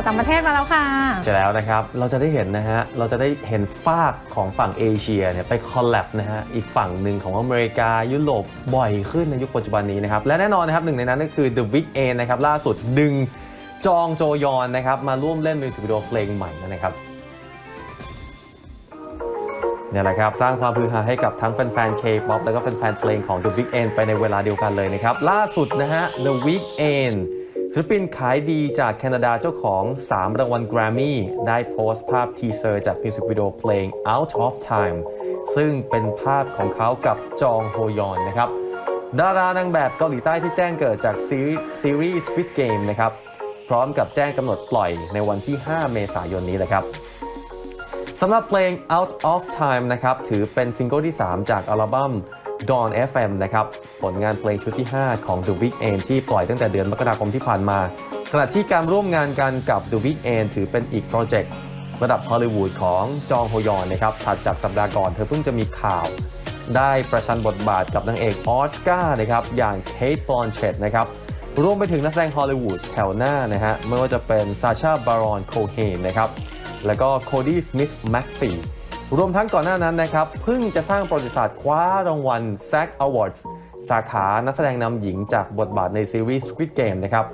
าวต่างประเทศมาแล้วค่ะ ใช่แล้วนะครับ เราจะได้เห็นนะฮะ เราจะได้เห็นฝากของฝั่งเอเชียเนี่ยไปคอลแลบนะฮะ อีกฝั่งหนึ่งของอเมริกายุโรปบ่อยขึ้นในยุคปัจจุบันนี้นะครับ และแน่นอนนะครับหนึ่งในนั้นก็คือ The Weeknd นะครับล่าสุดดึงจองโจยอนนะครับมาร่วมเล่นมิวสิกวิดีโอเพลงใหม่นะครับเนี่ยแหละครับสร้างความฮือฮาให้กับทั้งแฟนๆ K-POP แล้วก็แฟนๆเพลงของ The Weeknd ไปในเวลาเดียวกันเลยนะครับ ล่าสุดนะฮะ The Weeknd ศิลปินขายดีจากแคนาดาเจ้าของ 3 รางวัล Grammy ได้โพสต์ภาพทีเซอร์จากมิวสิกวิดีโอเพลง Out of Time ซึ่งเป็นภาพของเขากับจองโฮยอนนะครับ ดารานางแบบเกาหลีใต้ที่แจ้งเกิดจากซีรีส์ซีรีส์ Squid Game นะครับ พร้อมกับแจ้งกำหนดปล่อยในวันที่ 5 เมษายนนี้แหละครับสำหรับเพลง Out of Time นะครับถือเป็นซิงเกิลที่ 3 จากอัลบั้ม Dawn FM นะครับ ผลงานเพลงชุดที่ 5 ของ The Weeknd ที่ปล่อยตั้งแต่เดือนมกราคมที่ผ่านมา ขณะที่การร่วมงานกันกับ The Weeknd ถือเป็นอีกโปรเจกต์ระดับฮอลลีวูดของจองโฮยอนนะครับถัดจากสัปดาห์ก่อนเธอเพิ่งจะมีข่าว ได้ประชันบทบาทกับนางเอกออสการ์นะครับอย่างเคทบอนเชตนะครับรวมไปถึงนักแสดงฮอลลีวูดแถวหน้านะฮะไม่ว่าจะเป็นซาชาบารอนโคเฮนนะครับแล้วก็โคดี้สมิธแม็กฟี รวมทั้งก่อนหน้านั้นนะครับเพิ่งจะสร้างประวัติศาสตร์คว้ารางวัล SAG Awards สาขานักแสดงนำหญิงจากบทบาทในซีรีส์ Squid Game นะครับ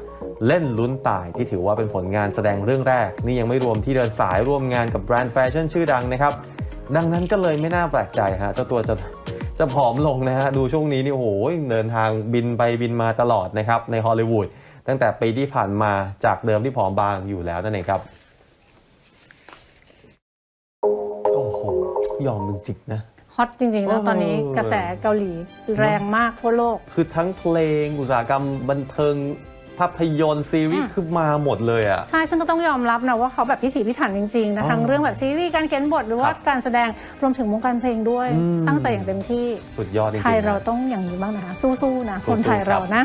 เล่นลุ้นตายที่ถือว่าเป็นผลงานแสดงเรื่องแรก นี่ยังไม่รวมที่เดินสายร่วมงานกับแบรนด์แฟชั่นชื่อดังนะครับ ดังนั้นก็เลยไม่น่าแปลกใจฮะเจ้าตัวจะจะผอมลงนะฮะ ดูช่วงนี้นี่โอ้โหเดินทางบินไปบินมาตลอดนะครับในฮอลลีวูดตั้งแต่ปีที่ผ่านมาจากเดิมที่ผอมบางอยู่แล้วนั่นเองครับ โอ้โห ยอมจริงๆนะฮอตจริงๆเอนะอตอนนี้กระแสเกาหลีแรงมากทั่วโลก คือทั้งเพลงอุตสาหกรรมบันเทิงภาพยนตร์ซีรีส์อืมคือมาหมดเลยอะใช่ ซึ่งก็ต้องยอมรับนะว่าเขาแบบพิถีพิถันจริงๆนะอ๋อทั้งเรื่องแบบซีรีส์การเขียนบทหรือว่าครับการแสดงรวมถึงวงการเพลงด้วยอืมตั้งใจอย่างเต็มที่สุดยอดจริงๆไทยเรานะต้องอย่างนี้บ้างนะคะสู้ๆนะสู้ๆคนไทยเราครับนะ